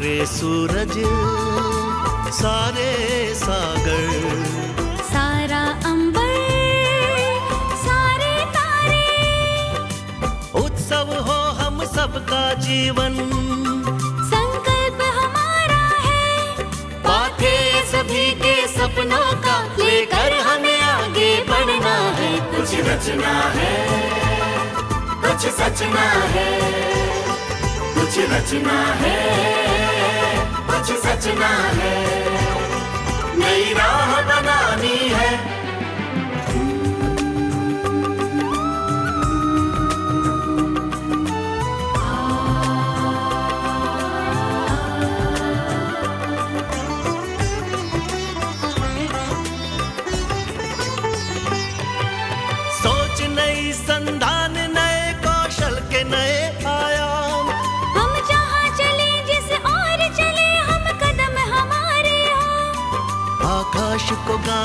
सूरज सारे सागर। सारा अंबर सारे तारे। उत्सव हो हम सबका जीवन। संकल्प हमारा है पाथे सभी के सपनों का लेकर हमें आगे बढ़ना है। कुछ रचना है कुछ सचना है कुछ रचना है। कुछ है। नई राह बना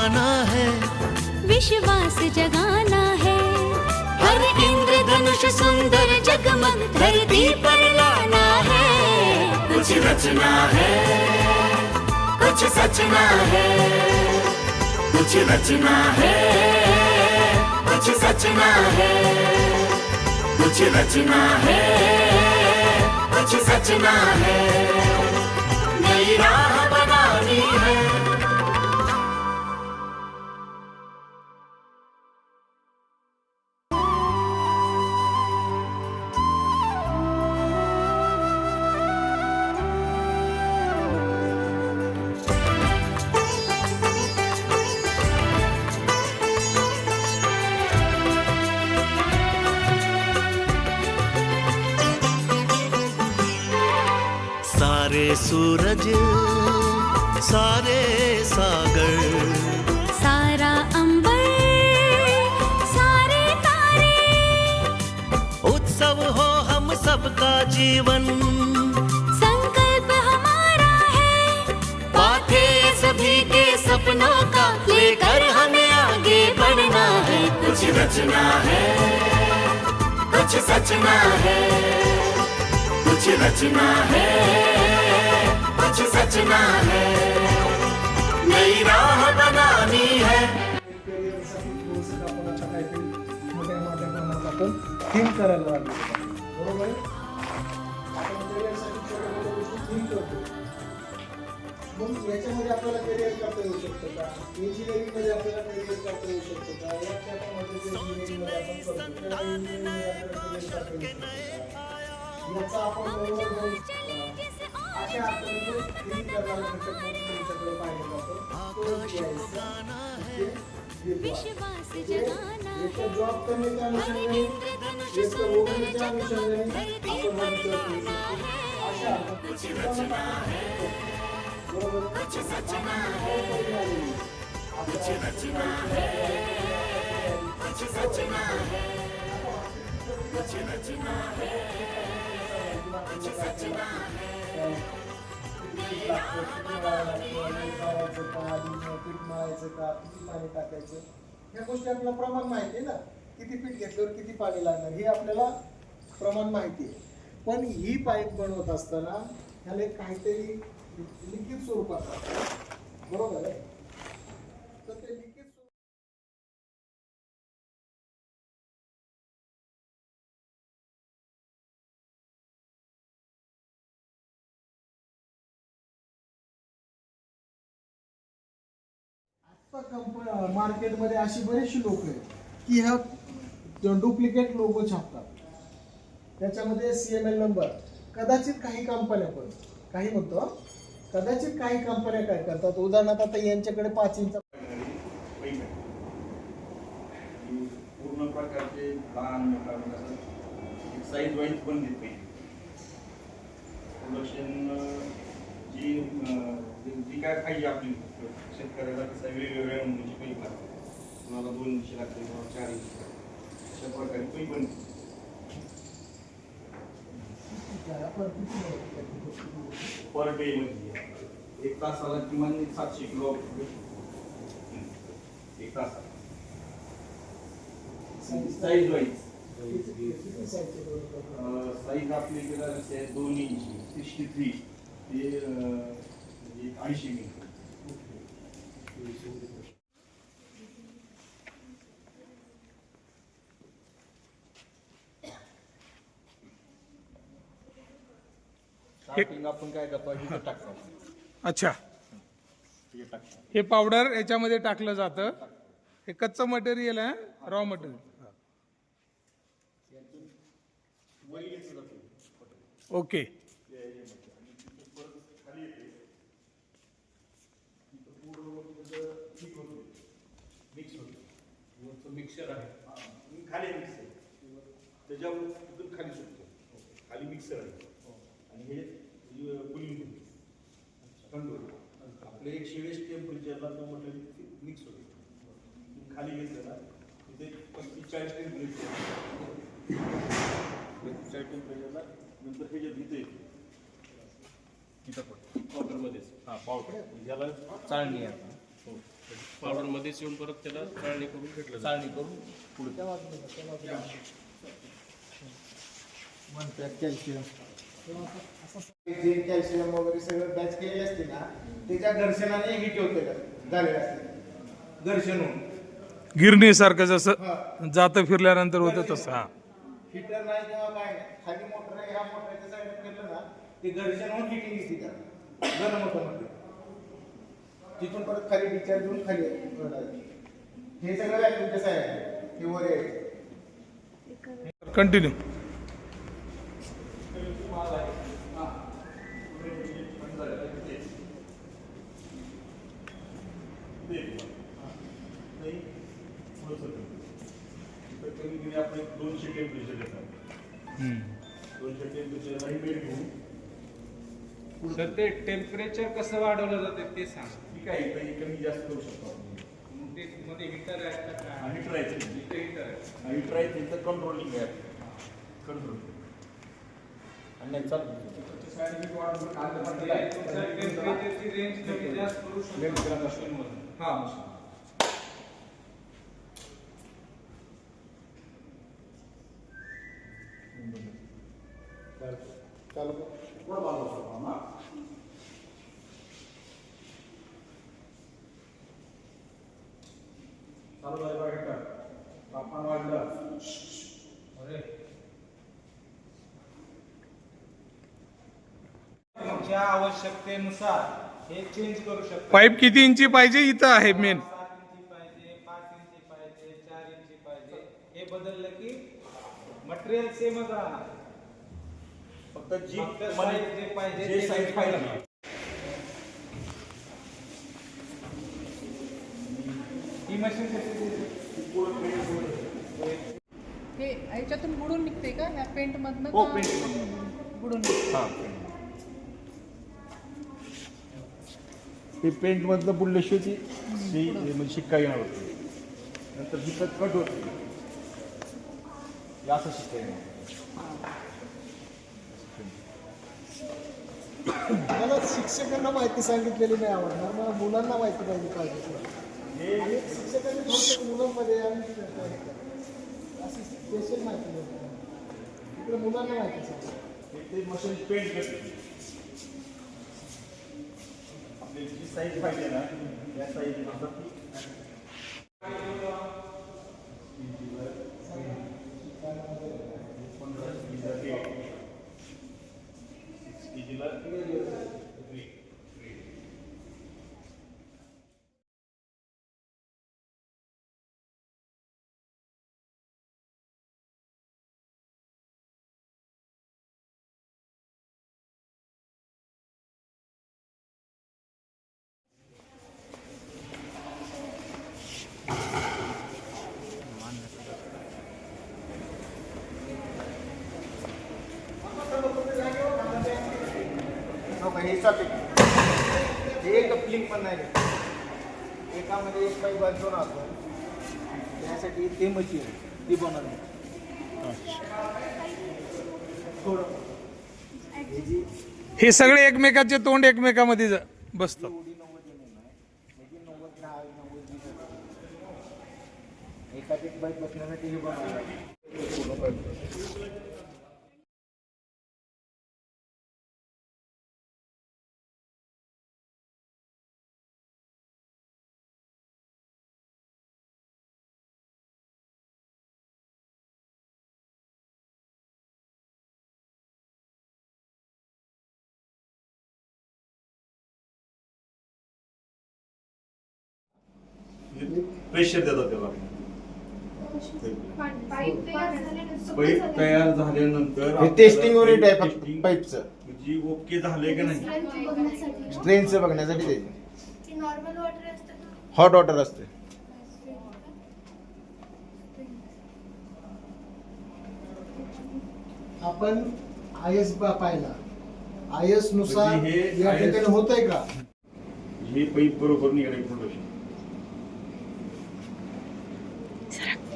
को है। विश्वास जगाना है। हर इंद्रधनुष सुंदर जगमग धरती पर लाना है। कुछ रचना है कुछ सचना है। कुछ रचना है कुछ सचना है। कुछ रचना है कुछ सचना है। सारे सूरज सारे सागर। सारा अंबर सारे तारे। उत्सव हो हम सबका जीवन। संकल्प हमारा है पाथे सभी के सपनों का लेकर हमें आगे बढ़ना है। कुछ रचना है कुछ सचना है कुछ रचना है। कुछ सचना है। नई राह बनानी है। थिंक करायला लागलो बरोबर आपण करिअरसाठी छोट्या मोठ्या गोष्टी थिंक करतो मग याच्यामध्ये आपल्याला करिअर करता येऊ शकतं का इंजिनिअरिंगमध्ये आपल्याला करिअर करता येऊ शकतं का या क्षेत्रामध्ये जे इंजिनिअरिंगमध्ये आपण करतो त्या इंजिनिअरिंगमध्ये आपल्याला करिअर करता येऊ शकतं याचा आपण बरोबर अशा अर्थाने थिंक करणारा घटक तुमच्याकडे पाहिलं जातं जॉब करण्याच्या अनुषंगाने अनुषंगाने आपण अशा बरोबर किती लागतं, मारायचं का, का, किती पाणी टाकायचं ह्या गोष्टी आपल्याला प्रमाण माहिती आहे ना. किती पीठ घेतल्यावर किती पाणी लागणार हे आपल्याला प्रमाण माहिती आहे. पण ही पाईप बनवत असताना ह्याला एक काहीतरी लिखित स्वरूपात बरोबर आहे? कंपनी मार्केटमध्ये अशी बरीचशी लोक आहेत की ह्या डुप्लिकेट लोगो छापतात. त्याच्यामध्ये सी एम एल नंबर कदाचित काही कंपन्या पण काही म्हणतो कदाचित काही कंपन्या काय करतात? उदाहरणार्थ आता यांच्याकडे पाच इंच पूर्ण प्रकारचे लहान मोठा साईज वाईज पण पाहिजे प्रोडक्शन जी- जी काय पाहिजे आपली. शेतकऱ्याला कसं वेगवेगळ्या नमुन्याची पाईप लागते कोणाला दोन इंची लागते कोणाला चार इंची लागते. अशा प्रकारे पै बनते पर डे मध्ये एक तासाला किमान सातशे किलो एक तासाला. साईज वाईज साईज आपली दोन इंची सिक्स्टी थ्री ते अं, अडीचशे मिनिट स्टार्टिंग आपण काय करतो इथे टाकतो. अच्छा. टाकतो. हे पावडर याच्यामध्ये टाकलं जातं. हे कच्चं मटेरियल आहे रॉ मटेरियल वरी येतं जातो मिक्स होते मिक्सर आहे खाली मिक्सर त्याच्यावर तिथून खाली सुटतो खाली मिक्सर आहे आणि हे कुलिंग कंट्रोल आपलं एकशे वीस टेम्परेचरला तो मटेरियल मिक्स होते तुम्ही खाली घेतलं ना तिथे पस्तीस चाळीस टेम्परेचर पस्तीस चाळीस टेम्परेचरला नंतर हे जे इथे येते तिथं पण पावडरमध्येच हां पावडर ज्याला चाळणी आहे पावडर मध्येच येऊन परत त्याला चाळणी करून घेतलं. चाळणी करून पुढे. कॅल्शियम. झिंक कॅल्शियम वगैरे सगळं बॅच केलेले असते ना त्याच्या घर्षणाने हिट होते झालेलं असते. घर्षण होऊन. गिरणीसारखं जसं जातं फिरल्यानंतर होतं तसं हा. हिटर नाही किंवा काय नाही खाली मोटर आहे ह्या मोटरच्या फिरलं ना ते घर्षण होऊन हिटिंग येते गरम होतं म्हणजे तिथून परत खाली डिस्चार्ज होऊन खाली. हे सगळं व्हॅक्यूमच्या साईड आहे? हे वर यायचं कंटिन्यू आपण दोनशे टेम्परेचर घेतात दोनशे घेऊन तर ते टेम्परेचर कसं वाढवलं जातं ते सांग. ठीक आहे काही कमी जास्त करू शकतो आपण. ते मध्ये हिटर आहे का? हा, हीटर आहे हिटर आहे हा, हीटर आहे त्याचं कंट्रोलिंग आहे कंट्रोल आणि नाही चालू रेंज कमी जास्त करू शकतो मशीनमध्ये. हा चालू झालं बघा तापमान वाढलं. अरे. तुमच्या आवश्यकतेनुसार हे चेंज करू शकता. पाईप किती इंची पाहिजे? इथं आहे मेन सात इंची पाहिजे पाच इंची पाहिजे चार इंची पाहिजे. हे बदललं की मटेरियल सेमच राहणार. फक्त जी फक्त मध्ये size जे पाहिजे साईज पाहिजे. ही ह्याच्यातून बुडून निघते का? ह्या पेंट मधनं हो, मधनं. बुडून निघते. हा ते पेंट मधलं बुडल्याशिवाय ती म्हणजे शिक्का येणार होती. नंतर ही कट कट होते असं शिक्का येणार मला शिक्षकांना माहिती सांगितलेली नाही आवडणार. मला मुलांना माहिती पाहिजे पाहिजे. हे शिक्षकांनी फक्त मुलांमध्ये आणि अशी स्पेशल माहिती देतात. इकडे मुलांना माहिती सांगतात ते मशीन पेंट करते आपली जी साईज पाहिजे ना या साईज नंतर ती पंधरा केजीला ते सिक्स केजीला थ्री नको हे सॉकेट हे कपलिंग पण नाही. एकामध्ये एक पाईप त्यासाठी ते मशीन ती बनवली. थोडं. हे सगळे एकमेकाचे तोंड एकमेकामध्ये बसतात. आहे म्हणजे एकात एक बाईक बसण्यासाठी हे बनवलं. प्रेशर देतात त्याला. पाईप तयार झाल्यानंतर हे टेस्टिंग आपल्याला युनिट आहे फक्त पाईपचं म्हणजे ओके झालंय का नाही? स्ट्रेनचं बघण्यासाठी ते. नॉर्मल वॉटर असतं? हॉट वॉटर असते. आपण आय एस पाहिला. आय एसनुसार म्हणजे हे या IS ठिकाणी होतंय का? हे पाईप बरोबर निघाले प्रोडक्शन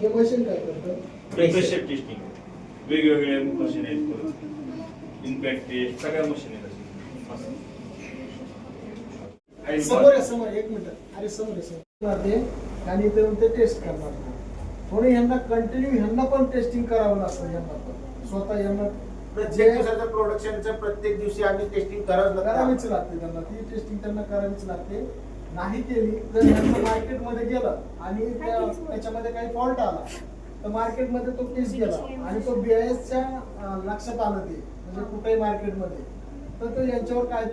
हे मशीन काय करतं? प्रेशर टेस्टिंग वेगवेगळ्या मशीन आहेत परत. इम्पॅक्ट टेस्ट सगळ्या मशीन आहेत. समोर आहे समोर एक मिनिट. अरे समोर आहे समोर. ते आणि इथे येऊन ते टेस्ट करणार म्हणून ह्यांना कंटिन्यू ह्यांना पण टेस्टिंग करावं लागतं यांना पण. स्वतः यांना प्रत्येक दिवसाचं प्रोडक्शनचं प्रत्येक दिवशी आम्ही टेस्टिंग करत करावीच लागते त्यांना. ती टेस्टिंग त्यांना करावीच लागते. नाही केली तर ह्यांचं मार्केटमध्ये गेलं आणि त्या- त्याच्यामध्ये काही फॉल्ट आला तर मार्केटमध्ये तो केस गेला आणि तो बीआयएसच्या लक्षात आलं ते म्हणजे कुठेही मार्केटमध्ये. तर तो यांच्यावर काय